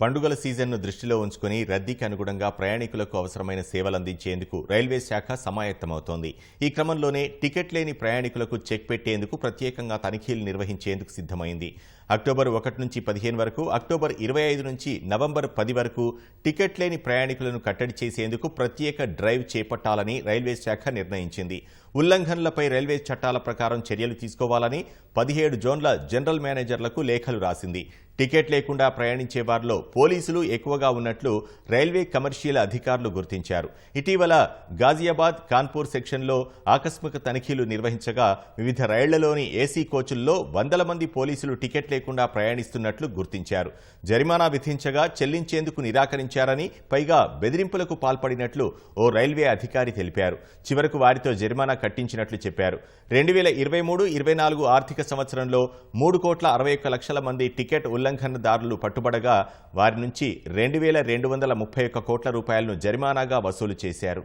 పండుగల సీజన్ను దృష్టిలో ఉంచుకుని రద్దీకి అనుగుణంగా ప్రయాణికులకు అవసరమైన సేవలు అందించేందుకు రైల్వే శాఖ సమాయత్తమవుతోంది. ఈ క్రమంలోనే టికెట్ లేని ప్రయాణికులకు చెక్ పెట్టేందుకు ప్రత్యేకంగా తనిఖీలు నిర్వహించేందుకు సిద్ధమైంది. అక్టోబర్ ఒకటి నుంచి పదిహేను వరకు అక్టోబర్ ఇరవై ఐదు నుంచి నవంబర్ పది వరకు టికెట్ లేని ప్రయాణికులను కట్టడి చేసేందుకు ప్రత్యేక డ్రైవ్ చేపట్టాలని రైల్వే శాఖ నిర్ణయించింది. ఉల్లంఘనలపై రైల్వే చట్టాల ప్రకారం చర్యలు తీసుకోవాలని పదిహేడు జోన్ల జనరల్ మేనేజర్లకు లేఖలు రాసింది. టికెట్ లేకుండా ప్రయాణించే వారిలో పోలీసులు ఎక్కువగా ఉన్నట్లు రైల్వే కమర్షియల్ అధికారులు గుర్తించారు. ఇటీవల గాజియాబాద్ కాన్పూర్ సెక్షన్లో ఆకస్మిక తనిఖీలు నిర్వహించగా వివిధ రైళ్ళలోని ఏసీ కోచుల్లో వందల మంది పోలీసులు టికెట్ లేకుండా ప్రయాణిస్తున్నట్లు గుర్తించారు. జరిమానా విధించగా చెల్లించేందుకు నిరాకరించారని పైగా బెదిరింపులకు పాల్పడినట్లు ఓ రైల్వే అధికారి తెలిపారు. చివరకు వారితో జరిమానా కట్టించినట్లు చెప్పారు. రెండు వేల ఇరవై మూడు ఇరవై నాలుగు ఆర్థిక సంవత్సరంలో మూడు కోట్ల అరవై ఒక్క లక్షల మంది టికెట్ ఉల్లంఘనదారులు పట్టుబడగా వారి నుంచి రెండు వేల రెండు వందల ముప్పై ఒక్క కోట్ల రూపాయలను జరిమానాగా వసూలు చేశారు.